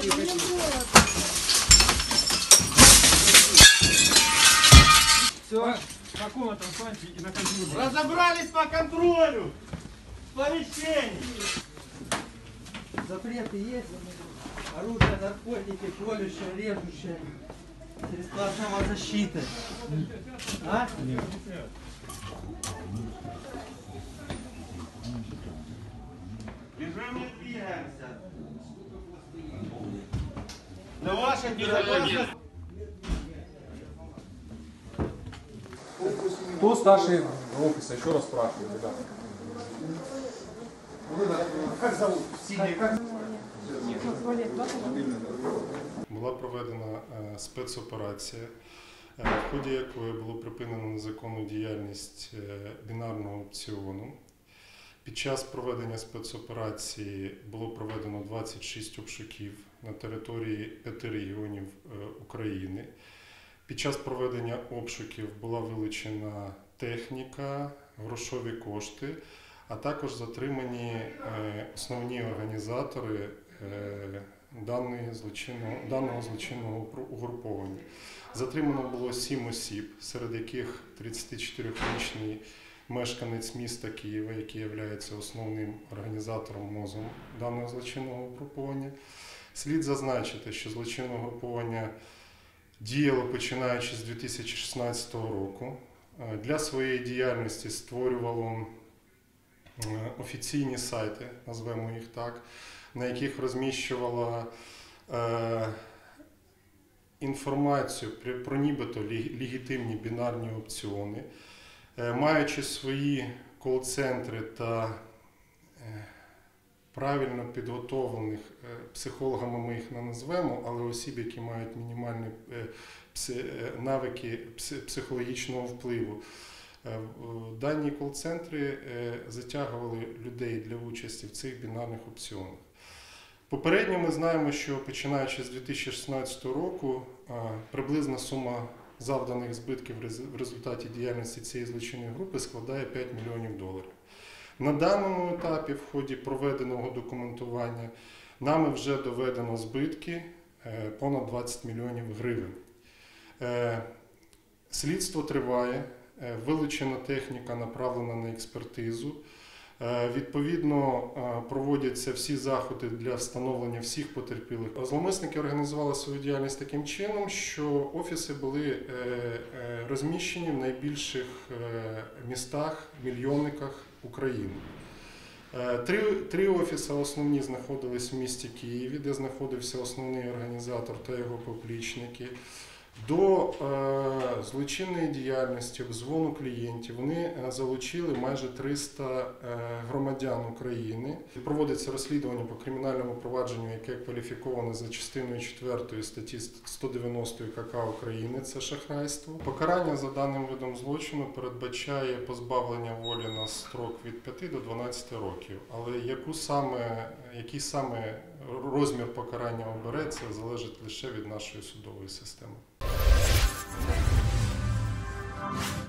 Все, по комнатам станьте и на компьютер. Разобрались по контролю. Помещение. Запреты есть? Оружие, наркотики, колющее, режущее. Средства самозащиты. А? Бежим Для вашей безопасности. Кто старший офиса? Еще раз спрашиваю, ребята. Как зовут? Синий, как? Була проведена е, спецоперація, е, в ході якої було припинено незаконну діяльність е, бінарного опціону. Під час проведення спецоперації було проведено 26 обшуків на території п'яти регіонів е, України. Під час проведення обшуків була вилучена техніка, грошові кошти, а також затримані е, основні організатори е, даного злочинного угруповання. Затримано було сім осіб, серед яких 34-річний мешканець міста Києва, який є основним організатором мозом даного злочинного угруповання. Слід зазначити, що злочинне угруповання діяло починаючи з 2016 року. Е, Для своєї діяльності створювало офіційні сайти, назвемо їх так, на яких розміщувала е, інформацію про, нібито легітимні бінарні опціони, маючи свої кол-центри та е, правильно підготовлених е, психологами ми їх не назвемо, але осіб, які мають мінімальні е, е, навики психологічного впливу. Е, Дані кол-центри е, затягували людей для участі в цих бінарних опціонах. Попередньо ми знаємо, що починаючи з 2016 року е, приблизна сума завданих збитків в результаті діяльності цієї злочинної групи складає 5 мільйонів доларів. На даному етапі, в ході проведеного документування, нами вже доведено збитки е, понад 20 мільйонів гривень. Е, Слідство триває, е, вилучена техніка направлена на експертизу. Е, Відповідно, е, проводяться всі заходи для встановлення всіх потерпілих. Зловмисники організували свою діяльність таким чином, що офіси були е, розміщені в найбільших містах, мільйонниках України. Три, три офіси основні знаходились в місті Києві, де знаходився основний організатор та його поплічники. До е, злочинної діяльності, обзвону клієнтів вони е, залучили майже 300 е, громадян України. Проводиться розслідування по кримінальному провадженню, яке кваліфіковане за частиною 4 статті 190 КК України. Це шахрайство. Покарання за даним видом злочину передбачає позбавлення волі на строк від 5 до 12 років. Але яку саме, який саме розмір покарання обереться, залежить лише від нашої судової системи. you